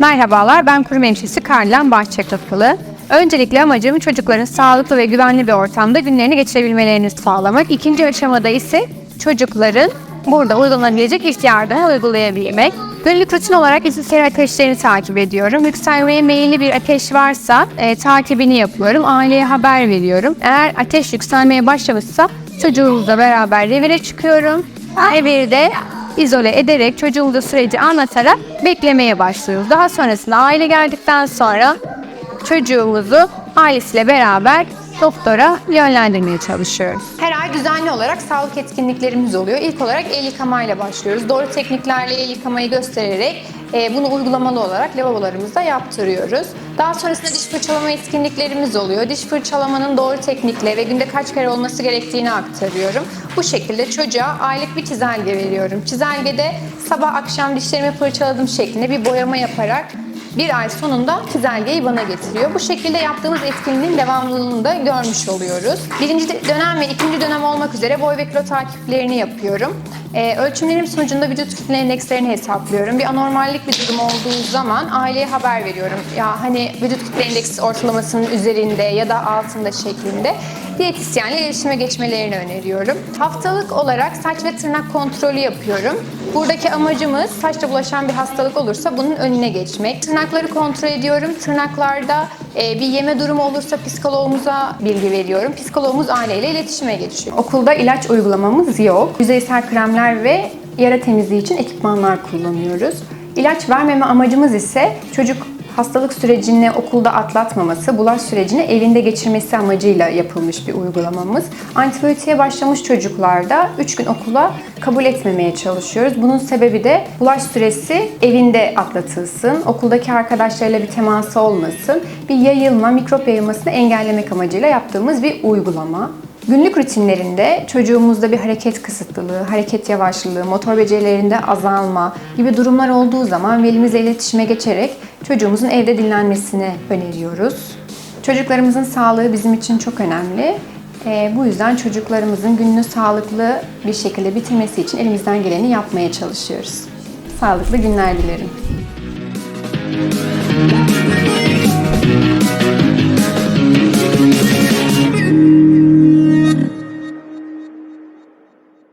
Merhabalar, ben kurum hemşiresi Karlan Bahçekapılı. Öncelikle amacım çocukların sağlıklı ve güvenli bir ortamda günlerini geçirebilmelerini sağlamak. İkinci aşamada ise çocukların burada uygulanabilecek yardımı uygulayabilmek. Günlük rutin olarak izin ateşlerini takip ediyorum. Yükselmeye meyilli bir ateş varsa e, takibini yapıyorum. Aileye haber veriyorum. Eğer ateş yükselmeye başlamışsa çocuğumuzla beraber revire çıkıyorum. Revirde izole ederek çocuğumuza süreci anlatarak beklemeye başlıyoruz. Daha sonrasında aile geldikten sonra çocuğumuzu ailesiyle beraber doktora yönlendirmeye çalışıyoruz. Her ay düzenli olarak sağlık etkinliklerimiz oluyor. İlk olarak el yıkamayla başlıyoruz. Doğru tekniklerle el yıkamayı göstererek e, bunu uygulamalı olarak lavabolarımızda yaptırıyoruz. Daha sonrasında diş fırçalama etkinliklerimiz oluyor. Diş fırçalamanın doğru teknikle ve günde kaç kere olması gerektiğini aktarıyorum. Bu şekilde çocuğa aylık bir çizelge veriyorum. Çizelgede sabah akşam dişlerimi fırçaladım şeklinde bir boyama yaparak bir ay sonunda çizelgeyi bana getiriyor. Bu şekilde yaptığımız etkinliğin devamlılığını da görmüş oluyoruz. Birinci dönem ve ikinci dönem olmak üzere boy ve kilo takiplerini yapıyorum. Ee, ölçümlerim sonucunda vücut kütle endekslerini hesaplıyorum. Bir anormallik bir durum olduğu zaman aileye haber veriyorum. Ya hani vücut kütle endeksi ortalamasının üzerinde ya da altında şeklinde diyetisyenle iletişime geçmelerini öneriyorum. Haftalık olarak saç ve tırnak kontrolü yapıyorum. Buradaki amacımız saçta bulaşan bir hastalık olursa bunun önüne geçmek. Tırnakları kontrol ediyorum. Tırnaklarda e, bir yeme durumu olursa psikoloğumuza bilgi veriyorum. Psikologumuz aileyle iletişime geçiyor. Okulda ilaç uygulamamız yok. Yüzeysel kremler ve yara temizliği için ekipmanlar kullanıyoruz. İlaç vermeme amacımız ise çocuk hastalık sürecini okulda atlatmaması, bulaş sürecini evinde geçirmesi amacıyla yapılmış bir uygulamamız. Antibiyotiğe başlamış çocuklarda 3 gün okula kabul etmemeye çalışıyoruz. Bunun sebebi de bulaş süresi evinde atlatılsın, okuldaki arkadaşlarıyla bir teması olmasın, bir yayılma, mikrop yayılmasını engellemek amacıyla yaptığımız bir uygulama. Günlük rutinlerinde çocuğumuzda bir hareket kısıtlılığı, hareket yavaşlığı, motor becerilerinde azalma gibi durumlar olduğu zaman velimizle iletişime geçerek çocuğumuzun evde dinlenmesini öneriyoruz. Çocuklarımızın sağlığı bizim için çok önemli. Ee, bu yüzden çocuklarımızın gününü sağlıklı bir şekilde bitirmesi için elimizden geleni yapmaya çalışıyoruz. Sağlıklı günler dilerim.